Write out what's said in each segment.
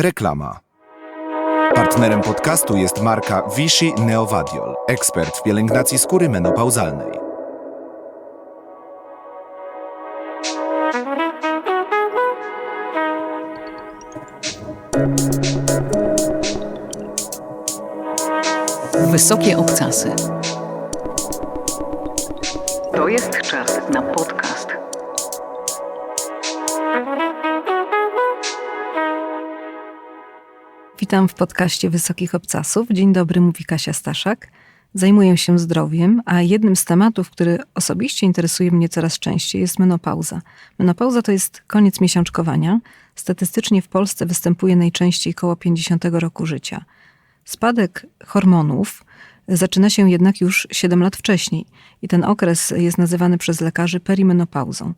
Reklama. Partnerem podcastu jest marka Vichy Neovadiol, ekspert w pielęgnacji skóry menopauzalnej. Wysokie obcasy. To jest czas na podcast. Witam w podcaście Wysokich Obcasów. Dzień dobry, mówi Kasia Staszak. Zajmuję się zdrowiem, a jednym z tematów, który osobiście interesuje mnie coraz częściej, jest menopauza. Menopauza to jest koniec miesiączkowania. Statystycznie w Polsce występuje najczęściej koło 50 roku życia. Spadek hormonów zaczyna się jednak już 7 lat wcześniej i ten okres jest nazywany przez lekarzy perimenopauzą.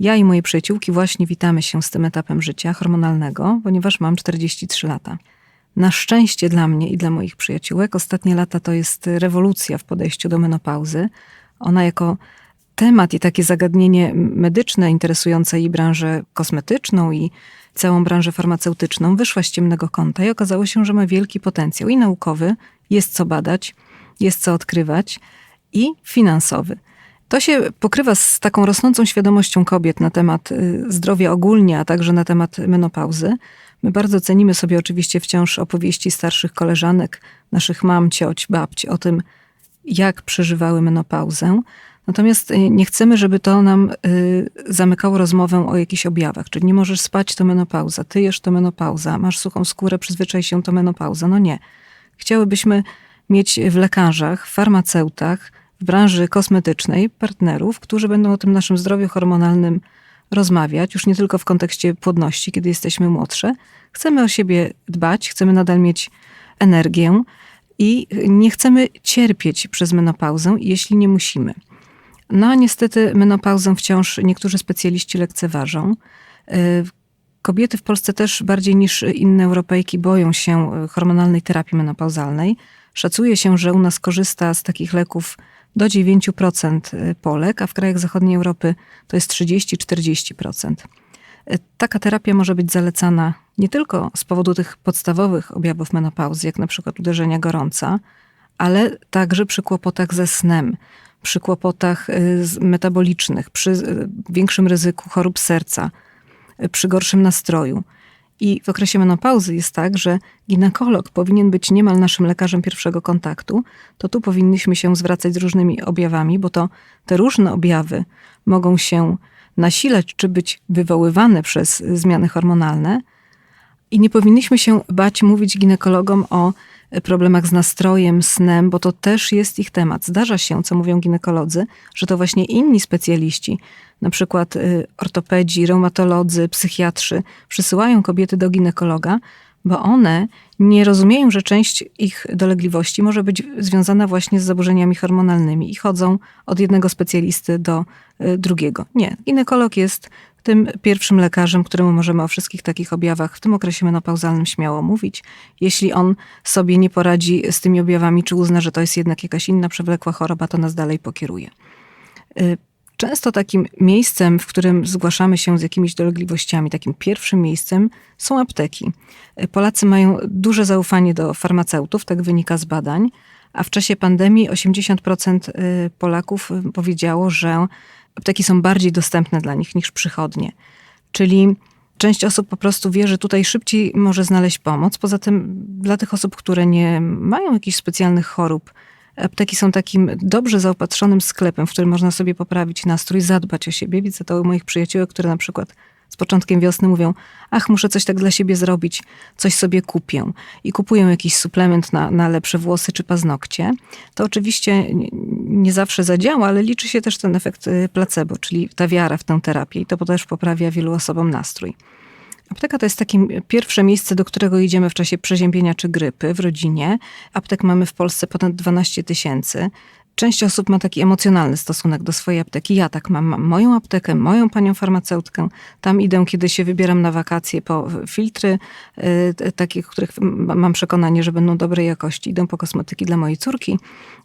Ja i moje przyjaciółki właśnie witamy się z tym etapem życia hormonalnego, ponieważ mam 43 lata. Na szczęście dla mnie i dla moich przyjaciółek ostatnie lata to jest rewolucja w podejściu do menopauzy. Ona jako temat i takie zagadnienie medyczne interesujące i branżę kosmetyczną i całą branżę farmaceutyczną wyszła z ciemnego kąta i okazało się, że ma wielki potencjał i naukowy, jest co badać, jest co odkrywać i finansowy. To się pokrywa z taką rosnącą świadomością kobiet na temat y, zdrowia ogólnie, a także na temat menopauzy. My bardzo cenimy sobie oczywiście wciąż opowieści starszych koleżanek, naszych mam, cioć, babci o tym, jak przeżywały menopauzę. Natomiast y, nie chcemy, żeby to nam y, zamykało rozmowę o jakichś objawach. Czyli nie możesz spać, to menopauza, ty jesz, to menopauza, masz suchą skórę, przyzwyczaj się, to menopauza. No nie. Chciałybyśmy mieć w lekarzach, farmaceutach, w branży kosmetycznej partnerów, którzy będą o tym naszym zdrowiu hormonalnym rozmawiać, już nie tylko w kontekście płodności, kiedy jesteśmy młodsze. Chcemy o siebie dbać, chcemy nadal mieć energię i nie chcemy cierpieć przez menopauzę, jeśli nie musimy. No a niestety menopauzę wciąż niektórzy specjaliści lekceważą. Kobiety w Polsce też bardziej niż inne Europejki boją się hormonalnej terapii menopauzalnej. Szacuje się, że u nas korzysta z takich leków do 9% Polek, a w krajach zachodniej Europy to jest 30-40%. Taka terapia może być zalecana nie tylko z powodu tych podstawowych objawów menopauzy, jak na przykład uderzenia gorąca, ale także przy kłopotach ze snem, przy kłopotach metabolicznych, przy większym ryzyku chorób serca, przy gorszym nastroju. I w okresie menopauzy jest tak, że ginekolog powinien być niemal naszym lekarzem pierwszego kontaktu. To tu powinniśmy się zwracać z różnymi objawami, bo to te różne objawy mogą się nasilać czy być wywoływane przez zmiany hormonalne. I nie powinniśmy się bać mówić ginekologom o problemach z nastrojem, snem, bo to też jest ich temat. Zdarza się, co mówią ginekolodzy, że to właśnie inni specjaliści, na przykład ortopedzi, reumatolodzy, psychiatrzy, przysyłają kobiety do ginekologa, bo one nie rozumieją, że część ich dolegliwości może być związana właśnie z zaburzeniami hormonalnymi i chodzą od jednego specjalisty do drugiego. Nie, ginekolog jest tym pierwszym lekarzem, któremu możemy o wszystkich takich objawach w tym okresie menopauzalnym śmiało mówić. Jeśli on sobie nie poradzi z tymi objawami, czy uzna, że to jest jednak jakaś inna przewlekła choroba, to nas dalej pokieruje. Często takim miejscem, w którym zgłaszamy się z jakimiś dolegliwościami, takim pierwszym miejscem są apteki. Polacy mają duże zaufanie do farmaceutów, tak wynika z badań, a w czasie pandemii 80% Polaków powiedziało, że apteki są bardziej dostępne dla nich niż przychodnie. Czyli część osób po prostu wie, że tutaj szybciej może znaleźć pomoc. Poza tym dla tych osób, które nie mają jakichś specjalnych chorób, apteki są takim dobrze zaopatrzonym sklepem, w którym można sobie poprawić nastrój, zadbać o siebie. Widzę to u moich przyjaciółek, które na przykład z początkiem wiosny mówią, ach, muszę coś tak dla siebie zrobić, coś sobie kupię. I kupują jakiś suplement na, na lepsze włosy czy paznokcie. To oczywiście nie, zawsze zadziała, ale liczy się też ten efekt placebo, czyli ta wiara w tę terapię i to też poprawia wielu osobom nastrój. Apteka to jest takie pierwsze miejsce, do którego idziemy w czasie przeziębienia czy grypy w rodzinie. Aptek mamy w Polsce ponad 12 tysięcy. Część osób ma taki emocjonalny stosunek do swojej apteki. Ja tak mam, mam moją aptekę, moją panią farmaceutkę. Tam idę, kiedy się wybieram na wakacje po filtry, y, takich, których mam przekonanie, że będą dobrej jakości. Idę po kosmetyki dla mojej córki.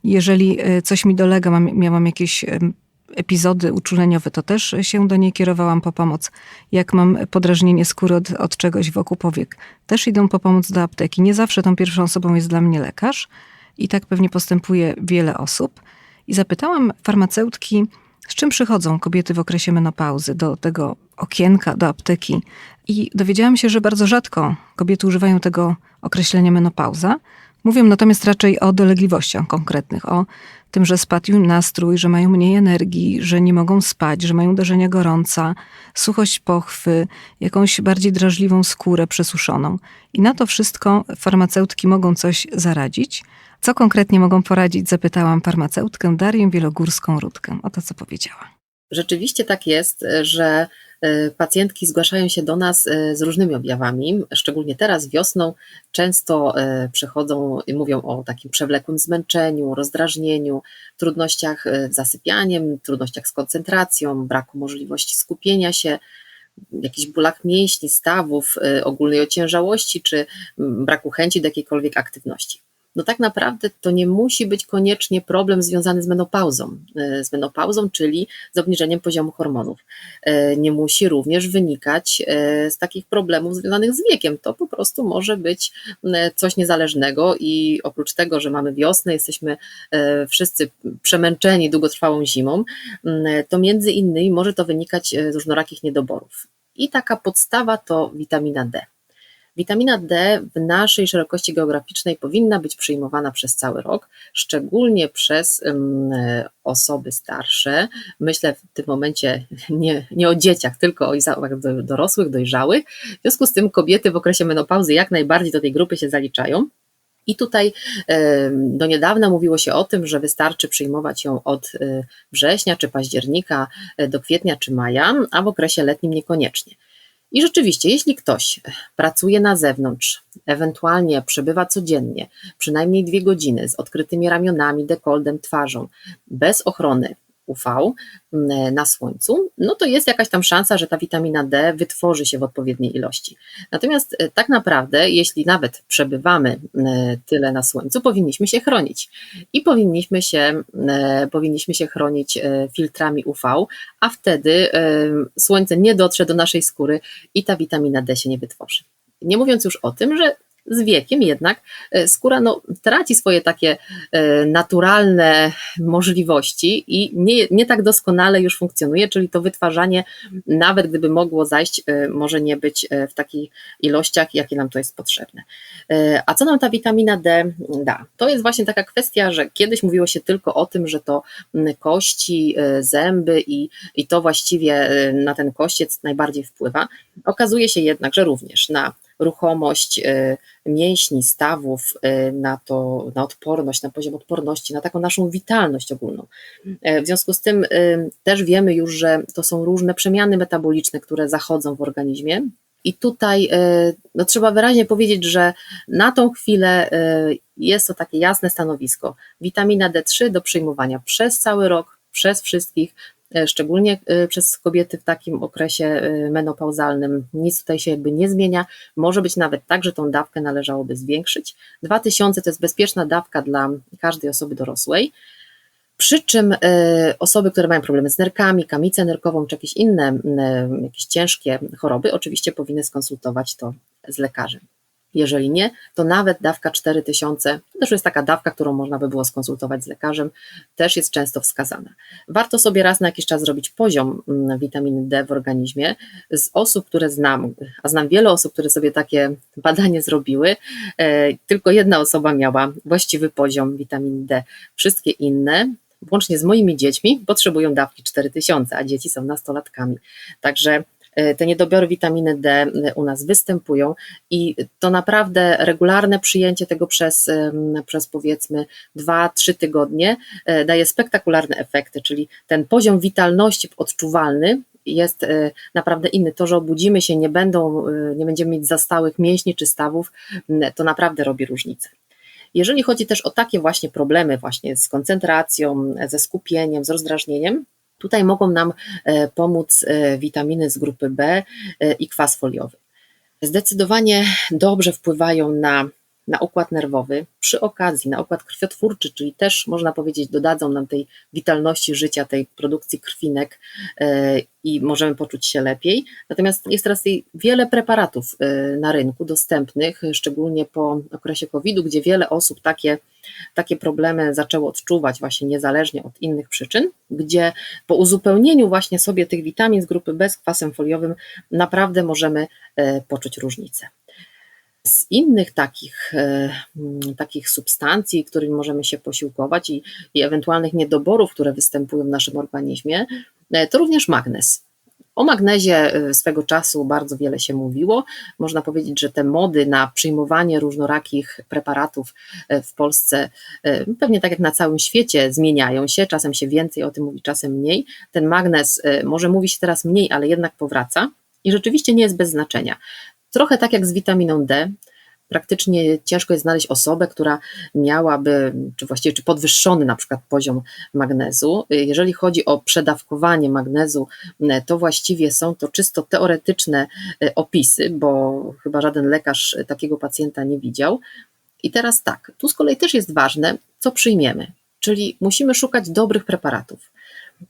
Jeżeli y, coś mi dolega, mam, miałam jakieś epizody uczuleniowe, to też się do niej kierowałam po pomoc. Jak mam podrażnienie skóry od, od czegoś wokół powiek, też idą po pomoc do apteki. Nie zawsze tą pierwszą osobą jest dla mnie lekarz i tak pewnie postępuje wiele osób. I zapytałam farmaceutki, z czym przychodzą kobiety w okresie menopauzy do tego okienka, do apteki. I dowiedziałam się, że bardzo rzadko kobiety używają tego określenia menopauza. Mówią natomiast raczej o dolegliwościach konkretnych, o tym, że spadł im nastrój, że mają mniej energii, że nie mogą spać, że mają uderzenia gorąca, suchość pochwy, jakąś bardziej drażliwą skórę przesuszoną. I na to wszystko farmaceutki mogą coś zaradzić. Co konkretnie mogą poradzić? Zapytałam farmaceutkę Darię Wielogórską-Rudkę. O to, co powiedziała. Rzeczywiście tak jest, że pacjentki zgłaszają się do nas e, z różnymi objawami, szczególnie teraz wiosną. Często e, przychodzą i mówią o takim przewlekłym zmęczeniu, rozdrażnieniu, trudnościach z zasypianiem, trudnościach z koncentracją, braku możliwości skupienia się, jakichś bólach mięśni, stawów, ogólnej ociężałości czy braku chęci do jakiejkolwiek aktywności no tak naprawdę to nie musi być koniecznie problem związany z menopauzą, e, z menopauzą, czyli z obniżeniem poziomu hormonów. E, nie musi również wynikać e, z takich problemów związanych z wiekiem. To po prostu może być coś niezależnego i oprócz tego, że mamy wiosnę, jesteśmy wszyscy przemęczeni długotrwałą zimą, to między innymi może to wynikać z różnorakich niedoborów. I taka podstawa to witamina D. Witamina D w naszej szerokości geograficznej powinna być przyjmowana przez cały rok, szczególnie przez osoby starsze. Myślę w tym momencie nie, nie o dzieciach, tylko o dorosłych, dojrzałych. W związku z tym kobiety w okresie menopauzy jak najbardziej do tej grupy się zaliczają. I tutaj do niedawna mówiło się o tym, że wystarczy przyjmować ją od e, września czy października e, do kwietnia czy maja, a w okresie letnim niekoniecznie. I rzeczywiście, jeśli ktoś pracuje na zewnątrz, ewentualnie przebywa codziennie, przynajmniej dwie godziny z odkrytymi ramionami, dekoldem, twarzą, bez ochrony, UV mm, na słońcu, no to jest jakaś tam szansa, że ta witamina D wytworzy się w odpowiedniej ilości. Natomiast e, tak naprawdę, jeśli nawet przebywamy e, tyle na słońcu, powinniśmy się chronić i powinniśmy się, e, powinniśmy się chronić filtrami UV, a wtedy słońce nie dotrze do naszej skóry i ta witamina D się nie wytworzy. Nie mówiąc już o tym, że z wiekiem jednak e, skóra no, traci swoje takie e, naturalne możliwości i nie, nie tak doskonale już funkcjonuje, czyli to wytwarzanie, nawet gdyby mogło zajść, e, może nie być w takich ilościach, jakie nam to jest potrzebne. A co nam ta witamina D da? To jest właśnie taka kwestia, że kiedyś mówiło się tylko o tym, że to kości, zęby i, i to właściwie na ten kościec najbardziej wpływa. Okazuje się jednak, że również na ruchomość y, mięśni, stawów, y, na, to, na odporność, na poziom odporności, na taką naszą witalność ogólną. E, w związku z tym y, też wiemy już, że to są różne przemiany metaboliczne, które zachodzą w organizmie. I tutaj no, trzeba wyraźnie powiedzieć, że na tą chwilę jest to takie jasne stanowisko. Witamina D3 do przyjmowania przez cały rok, przez wszystkich, szczególnie e, przez kobiety w takim okresie e, menopauzalnym. Nic tutaj się jakby nie zmienia. Może być nawet tak, że tą dawkę należałoby zwiększyć. 2000 to jest bezpieczna dawka dla każdej osoby dorosłej. Przy czym osoby, które mają problemy z nerkami, kamicę nerkową czy jakieś inne, jakieś ciężkie choroby, oczywiście powinny skonsultować to z lekarzem. Jeżeli nie, to nawet dawka 4000, to też jest taka dawka, którą można by było skonsultować z lekarzem, też jest często wskazana. Warto sobie raz na jakiś czas zrobić poziom mm, witaminy D w organizmie. Z osób, które znam, a znam wiele osób, które sobie takie badanie zrobiły, e, tylko jedna osoba miała właściwy poziom witaminy D. Wszystkie inne, włącznie z moimi dziećmi, potrzebują dawki 4000, a dzieci są nastolatkami. Także te niedobory witaminy D e, u nas występują i to naprawdę regularne przyjęcie tego przez, przez powiedzmy 2-3 tygodnie e, daje spektakularne efekty, czyli ten poziom witalności odczuwalny jest naprawdę inny. To, że obudzimy się, nie, będą, nie będziemy mieć zastałych mięśni czy stawów, to naprawdę robi różnicę. Jeżeli chodzi też o takie właśnie problemy właśnie z koncentracją, ze skupieniem, z rozdrażnieniem, Tutaj mogą nam e, pomóc e, witaminy z grupy B e, i kwas foliowy. Zdecydowanie dobrze wpływają na na układ nerwowy, przy okazji na układ krwiotwórczy, czyli też można powiedzieć, dodadzą nam tej witalności życia, tej produkcji krwinek e, i możemy poczuć się lepiej. Natomiast jest teraz wiele preparatów e, na rynku dostępnych, szczególnie po okresie COVID-u, gdzie wiele osób takie, takie problemy zaczęło odczuwać właśnie niezależnie od innych przyczyn, gdzie po uzupełnieniu właśnie sobie tych witamin z grupy B z kwasem foliowym naprawdę możemy e, poczuć różnicę. Z innych takich, e, takich substancji, którymi możemy się posiłkować i, i ewentualnych niedoborów, które występują w naszym organizmie, e, to również magnez. O magnezie swego czasu bardzo wiele się mówiło. Można powiedzieć, że te mody na przyjmowanie różnorakich preparatów w Polsce, pewnie tak jak na całym świecie, zmieniają się. Czasem się więcej o tym mówi, czasem mniej. Ten magnez może mówi się teraz mniej, ale jednak powraca i rzeczywiście nie jest bez znaczenia. Trochę tak jak z witaminą D, praktycznie ciężko jest znaleźć osobę, która miałaby, czy właściwie czy podwyższony na przykład poziom magnezu. Jeżeli chodzi o przedawkowanie magnezu, to właściwie są to czysto teoretyczne e, opisy, bo chyba żaden lekarz takiego pacjenta nie widział. I teraz tak, tu z kolei też jest ważne, co przyjmiemy, czyli musimy szukać dobrych preparatów.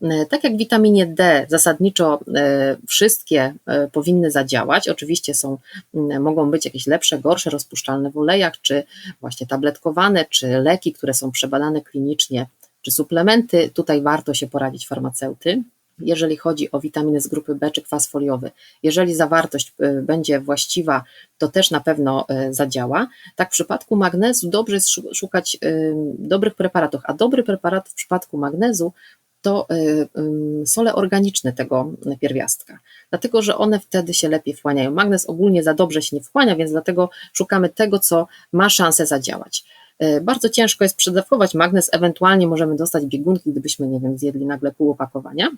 E, tak jak witaminie D zasadniczo e, wszystkie e, powinny zadziałać, oczywiście są, mogą być jakieś lepsze, gorsze, rozpuszczalne w olejach, czy właśnie tabletkowane, czy leki, które są przebadane klinicznie, czy suplementy, tutaj warto się poradzić farmaceuty. Jeżeli chodzi o witaminy z grupy B czy kwas foliowy, jeżeli zawartość będzie właściwa, to też na pewno zadziała. Tak w przypadku magnezu dobrze jest szukać dobrych preparatów, a dobry preparat w przypadku magnezu to y, sole organiczne tego pierwiastka, dlatego że one wtedy się lepiej wchłaniają. Magnez ogólnie za dobrze się nie wchłania, więc dlatego szukamy tego, co ma szansę zadziałać. Y, bardzo ciężko jest przedawkować magnez, ewentualnie możemy dostać biegunki, gdybyśmy, nie wiem, zjedli nagle pół opakowania.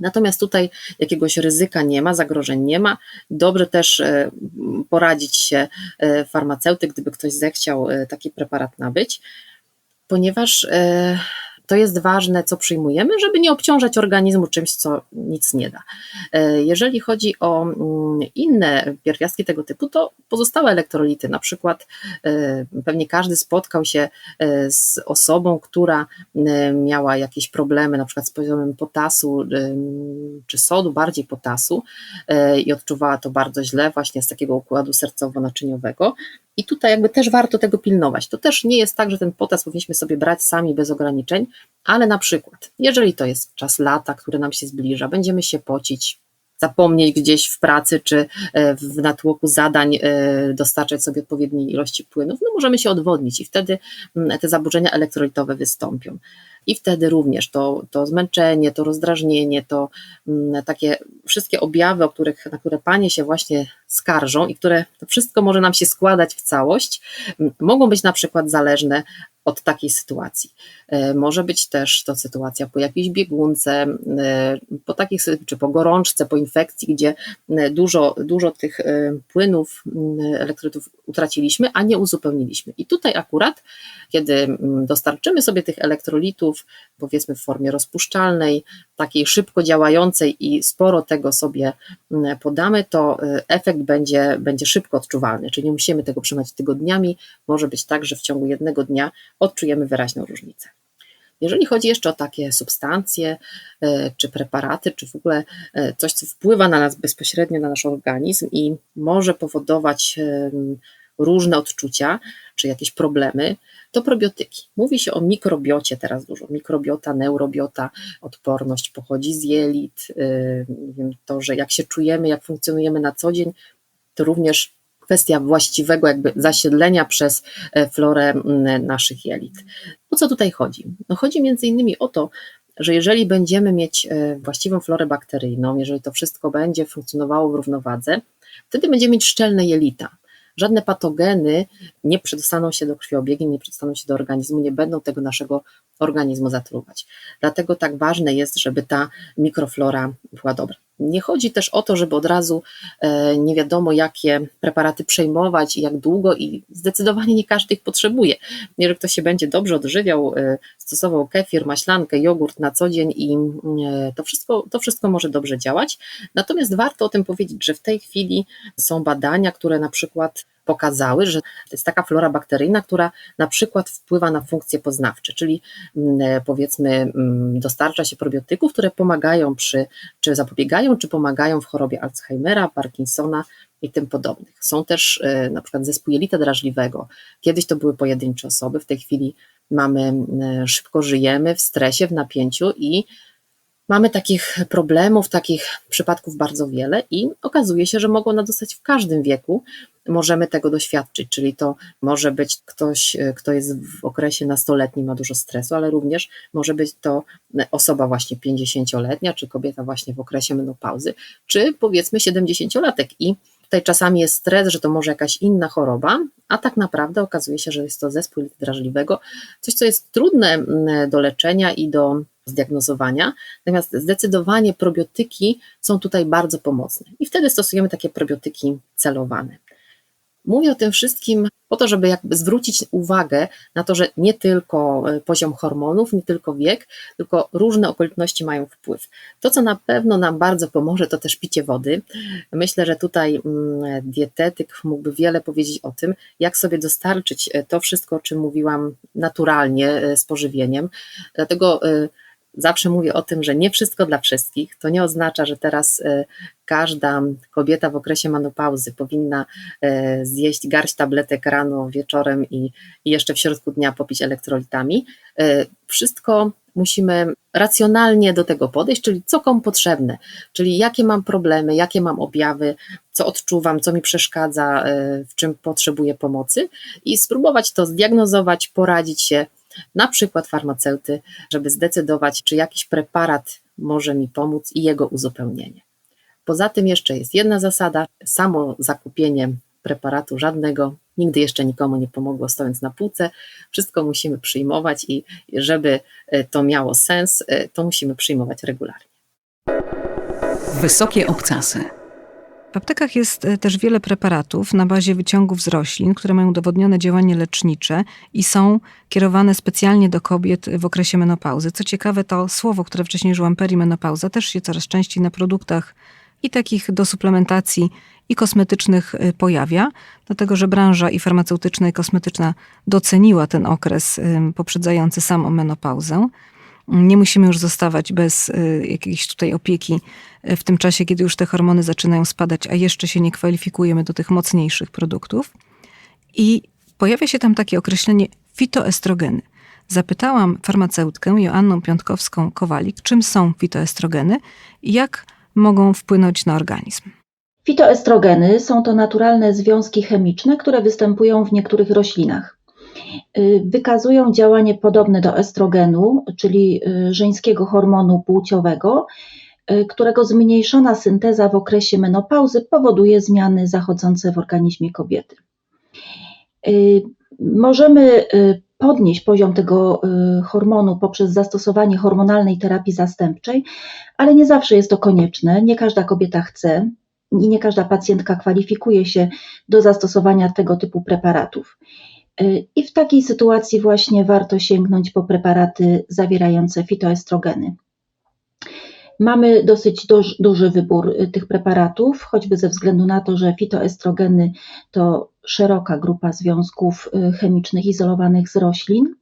Natomiast tutaj jakiegoś ryzyka nie ma, zagrożeń nie ma. Dobrze też y, poradzić się farmaceuty, gdyby ktoś zechciał taki preparat nabyć, ponieważ to jest ważne, co przyjmujemy, żeby nie obciążać organizmu czymś, co nic nie da. E, jeżeli chodzi o mm, inne pierwiastki tego typu, to pozostałe elektrolity, na przykład e, pewnie każdy spotkał się e, z osobą, która miała jakieś problemy, na przykład z poziomem potasu czy sodu, bardziej potasu i odczuwała to bardzo źle właśnie z takiego układu sercowo-naczyniowego. I tutaj jakby też warto tego pilnować. To też nie jest tak, że ten potas powinniśmy sobie brać sami bez ograniczeń, ale na przykład, jeżeli to jest czas lata, który nam się zbliża, będziemy się pocić, zapomnieć gdzieś w pracy czy e, w natłoku zadań e, dostarczać sobie odpowiedniej ilości płynów, no możemy się odwodnić i wtedy mm, te zaburzenia elektrolitowe wystąpią. I wtedy również to, to zmęczenie, to rozdrażnienie, to mm, takie wszystkie objawy, o których, na które panie się właśnie skarżą i które to wszystko może nam się składać w całość, mogą być na przykład zależne od takiej sytuacji. E, może być też to sytuacja po jakiejś biegunce, e, po takich, czy po gorączce, po infekcji, gdzie e, dużo, dużo tych płynów, elektrolytów utraciliśmy, a nie uzupełniliśmy. I tutaj akurat, kiedy dostarczymy sobie tych elektrolitów, powiedzmy w formie rozpuszczalnej, takiej szybko działającej i sporo tego sobie podamy, to efekt będzie, będzie szybko odczuwalny, czyli nie musimy tego trzymać tygodniami. Może być tak, że w ciągu jednego dnia odczujemy wyraźną różnicę. Jeżeli chodzi jeszcze o takie substancje, e, czy preparaty, czy w ogóle e, coś, co wpływa na nas bezpośrednio, na nasz organizm i może powodować różne odczucia, czy jakieś problemy, to probiotyki. Mówi się o mikrobiocie teraz dużo. Mikrobiota, neurobiota, odporność pochodzi z jelit. E, to, że jak się czujemy, jak funkcjonujemy na co dzień, to również kwestia właściwego jakby zasiedlenia przez e, florę naszych jelit. O co tutaj chodzi? No chodzi między innymi o to, że jeżeli będziemy mieć e, właściwą florę bakteryjną, jeżeli to wszystko będzie funkcjonowało w równowadze, wtedy będziemy mieć szczelne jelita. Żadne patogeny nie przedostaną się do krwiobiegu, nie przedostaną się do organizmu, nie będą tego naszego organizmu zatruwać. Dlatego tak ważne jest, żeby ta mikroflora była dobra. Nie chodzi też o to, żeby od razu e, nie wiadomo, jakie preparaty przejmować i jak długo, i zdecydowanie nie każdy ich potrzebuje. Jeżeli ktoś się będzie dobrze odżywiał, e, stosował kefir, maślankę, jogurt na co dzień i e, to wszystko, to wszystko może dobrze działać. Natomiast warto o tym powiedzieć, że w tej chwili są badania, które na przykład pokazały, że to jest taka flora bakteryjna, która na przykład wpływa na funkcje poznawcze, czyli mm, powiedzmy mm, dostarcza się probiotyków, które pomagają przy, czy zapobiegają, czy pomagają w chorobie Alzheimera, Parkinsona i tym podobnych. Są też e, na przykład zespół jelita drażliwego. Kiedyś to były pojedyncze osoby, w tej chwili mamy, e, szybko żyjemy w stresie, w napięciu i Mamy takich problemów, takich przypadków bardzo wiele i okazuje się, że mogą nas dostać w każdym wieku. Możemy tego doświadczyć, czyli to może być ktoś, kto jest w okresie nastoletnim, ma dużo stresu, ale również może być to osoba właśnie 50-letnia, czy kobieta właśnie w okresie menopauzy, czy powiedzmy 70-latek. I tutaj czasami jest stres, że to może jakaś inna choroba, a tak naprawdę okazuje się, że jest to zespół drażliwego, coś, co jest trudne do leczenia i do zdiagnozowania, natomiast zdecydowanie probiotyki są tutaj bardzo pomocne i wtedy stosujemy takie probiotyki celowane. Mówię o tym wszystkim po to, żeby jakby zwrócić uwagę na to, że nie tylko e, poziom hormonów, nie tylko wiek, tylko różne okoliczności mają wpływ. To, co na pewno nam bardzo pomoże, to też picie wody. Myślę, że tutaj mm, dietetyk mógłby wiele powiedzieć o tym, jak sobie dostarczyć e, to wszystko, o czym mówiłam naturalnie e, z pożywieniem. Dlatego Zawsze mówię o tym, że nie wszystko dla wszystkich. To nie oznacza, że teraz e, każda kobieta w okresie menopauzy powinna e, zjeść garść tabletek rano, wieczorem i, jeszcze w środku dnia popić elektrolitami. E, wszystko musimy racjonalnie do tego podejść, czyli co komu potrzebne, czyli jakie mam problemy, jakie mam objawy, co odczuwam, co mi przeszkadza, w czym potrzebuję pomocy i spróbować to zdiagnozować, poradzić się na przykład farmaceuty, żeby zdecydować, czy jakiś preparat może mi pomóc i jego uzupełnienie. Poza tym jeszcze jest jedna zasada: samo zakupienie preparatu żadnego nigdy jeszcze nikomu nie pomogło stojąc na półce. Wszystko musimy przyjmować i żeby e, to miało sens, e, to musimy przyjmować regularnie. Wysokie obcasy. W aptekach jest e, też wiele preparatów na bazie wyciągów z roślin, które mają udowodnione działanie lecznicze i są kierowane specjalnie do kobiet w okresie menopauzy. Co ciekawe, to słowo, które wcześniej użyłam, perimenopauza, też się coraz częściej na produktach i takich do suplementacji i kosmetycznych e, pojawia, dlatego że branża i farmaceutyczna i kosmetyczna doceniła ten okres poprzedzający samą menopauzę. Nie musimy już zostawać bez y, jakiejś tutaj opieki y, w tym czasie, kiedy już te hormony zaczynają spadać, a jeszcze się nie kwalifikujemy do tych mocniejszych produktów. I pojawia się tam takie określenie fitoestrogeny. Zapytałam farmaceutkę Joanną Piątkowską-Kowalik, czym są fitoestrogeny i jak mogą wpłynąć na organizm. Fitoestrogeny są to naturalne związki chemiczne, które występują w niektórych roślinach. Y, wykazują działanie podobne do estrogenu, czyli y, żeńskiego hormonu płciowego, y, którego zmniejszona synteza w okresie menopauzy powoduje zmiany zachodzące w organizmie kobiety. Możemy podnieść poziom tego hormonu poprzez zastosowanie hormonalnej terapii zastępczej, ale nie zawsze jest to konieczne. Nie każda kobieta chce i nie każda pacjentka kwalifikuje się do zastosowania tego typu preparatów. I w takiej sytuacji właśnie warto sięgnąć po preparaty zawierające fitoestrogeny. Mamy dosyć duży wybór y, tych preparatów, choćby ze względu na to, że fitoestrogeny to szeroka grupa związków y, chemicznych izolowanych z roślin.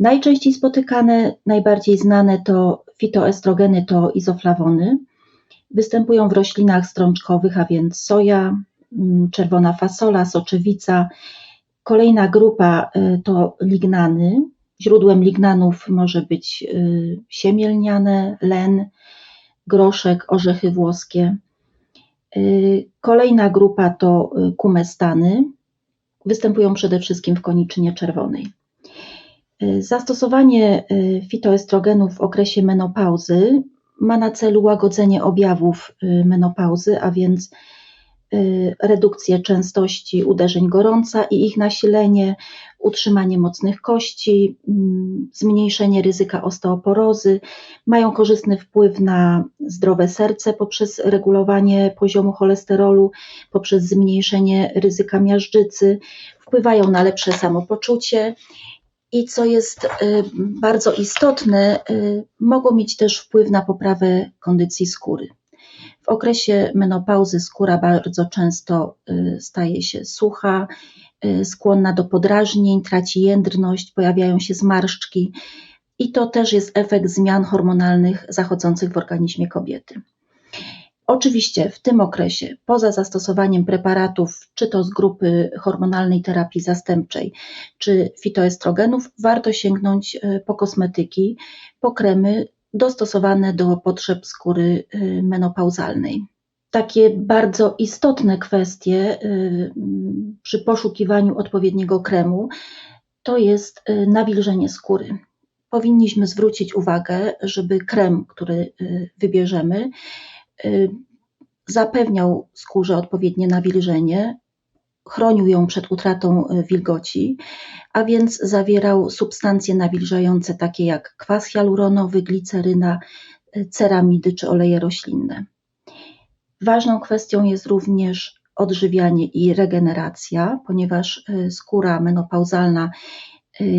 Najczęściej spotykane, najbardziej znane to fitoestrogeny to izoflawony. Występują w roślinach strączkowych, a więc soja, mm, czerwona fasola, soczewica, Kolejna grupa y, to lignany. Źródłem lignanów może być y, siemię lniane, len, groszek, orzechy włoskie. Y, kolejna grupa to kumestany. Występują przede wszystkim w koniczynie czerwonej. Zastosowanie fitoestrogenów w okresie menopauzy ma na celu łagodzenie objawów menopauzy, a więc redukcję częstości uderzeń gorąca i ich nasilenie, utrzymanie mocnych kości, mm, zmniejszenie ryzyka osteoporozy, mają korzystny wpływ na zdrowe serce poprzez regulowanie poziomu cholesterolu, poprzez zmniejszenie ryzyka miażdżycy, wpływają na lepsze samopoczucie i co jest y, bardzo istotne, y, mogą mieć też wpływ na poprawę kondycji skóry. W okresie menopauzy skóra bardzo często y, staje się sucha, y, skłonna do podrażnień, traci jędrność, pojawiają się zmarszczki i to też jest efekt zmian hormonalnych zachodzących w organizmie kobiety. Oczywiście w tym okresie, poza zastosowaniem preparatów, czy to z grupy hormonalnej terapii zastępczej, czy fitoestrogenów, warto sięgnąć y, po kosmetyki, po kremy dostosowane do potrzeb skóry y, menopauzalnej. Takie bardzo istotne kwestie y, przy poszukiwaniu odpowiedniego kremu to jest y, nawilżenie skóry. Powinniśmy zwrócić uwagę, żeby krem, który wybierzemy, zapewniał skórze odpowiednie nawilżenie, chronił ją przed utratą y, wilgoci, a więc zawierał substancje nawilżające takie jak kwas hialuronowy, gliceryna, y, ceramidy czy oleje roślinne. Ważną kwestią jest również odżywianie i regeneracja, ponieważ y, skóra menopauzalna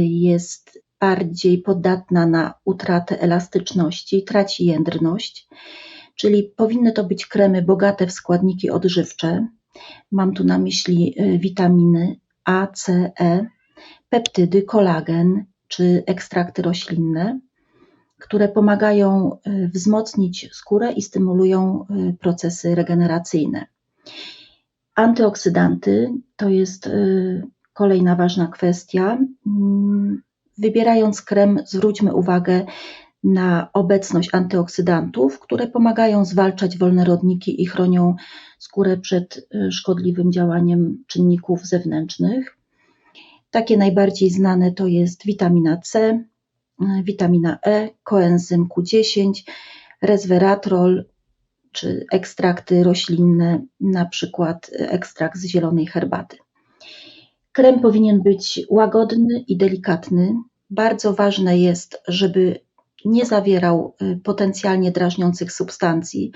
jest bardziej podatna na utratę elastyczności, traci jędrność, czyli powinny to być kremy bogate w składniki odżywcze. Mam tu na myśli y, witaminy A, C, E, peptydy, kolagen czy ekstrakty roślinne, które pomagają y, wzmocnić skórę i stymulują y, procesy regeneracyjne. Antyoksydanty to jest kolejna ważna kwestia. Mm, Wybierając krem, zwróćmy uwagę na obecność antyoksydantów, które pomagają zwalczać wolne rodniki i chronią skórę przed y, szkodliwym działaniem czynników zewnętrznych. Takie najbardziej znane to jest witamina C, y, witamina E, koenzym Q10, resveratrol czy ekstrakty roślinne, na przykład y, ekstrakt z zielonej herbaty. Krem powinien być łagodny i delikatny. Bardzo ważne jest, żeby nie zawierał y, potencjalnie drażniących substancji,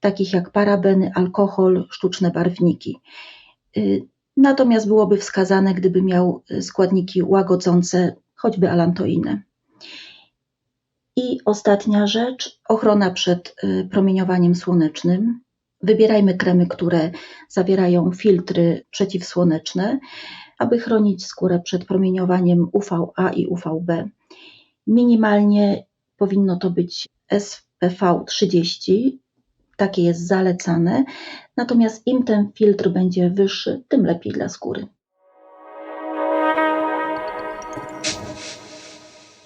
takich jak parabeny, alkohol, sztuczne barwniki. Y, Natomiast byłoby wskazane, gdyby miał y, składniki łagodzące, choćby alantoinę. I ostatnia rzecz, ochrona przed promieniowaniem słonecznym. Wybierajmy kremy, które zawierają filtry przeciwsłoneczne, aby chronić skórę przed promieniowaniem UVA i UVB. Minimalnie powinno to być SPV 30, takie jest zalecane. Natomiast im ten filtr będzie wyższy, tym lepiej dla skóry.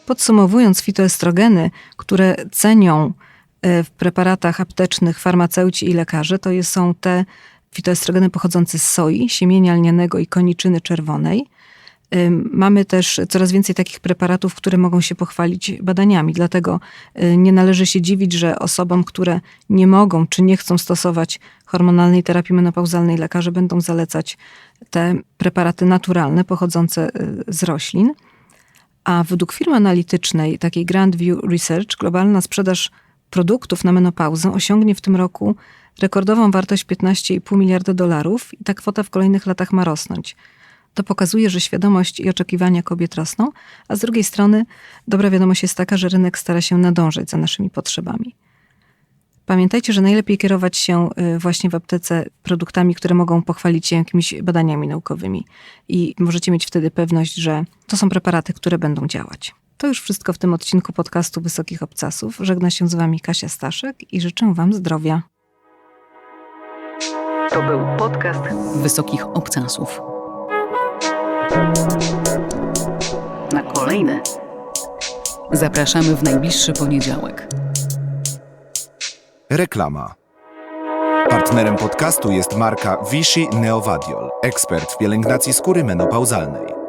Podsumowując, fitoestrogeny, które cenią e, w preparatach aptecznych farmaceuci i lekarze, to są te fitoestrogeny pochodzące z soi, siemienia lnianego i koniczyny czerwonej. Mamy też coraz więcej takich preparatów, które mogą się pochwalić badaniami, dlatego y, nie należy się dziwić, że osobom, które nie mogą czy nie chcą stosować hormonalnej terapii menopauzalnej, lekarze będą zalecać te preparaty naturalne pochodzące y, z roślin. A według firmy analitycznej, takiej Grandview Research, globalna sprzedaż produktów na menopauzę osiągnie w tym roku rekordową wartość 15,5 miliarda dolarów i ta kwota w kolejnych latach ma rosnąć. To pokazuje, że świadomość i oczekiwania kobiet rosną, a z drugiej strony dobra wiadomość jest taka, że rynek stara się nadążać za naszymi potrzebami. Pamiętajcie, że najlepiej kierować się y, właśnie w aptece produktami, które mogą pochwalić się jakimiś badaniami naukowymi i możecie mieć wtedy pewność, że to są preparaty, które będą działać. To już wszystko w tym odcinku podcastu Wysokich Obcasów. Żegna się z Wami Kasia Staszek i życzę Wam zdrowia. To był podcast Wysokich Obcasów. Na kolejne zapraszamy w najbliższy poniedziałek. Reklama. Partnerem podcastu jest marka Vichy Neovadiol, ekspert w pielęgnacji skóry menopauzalnej.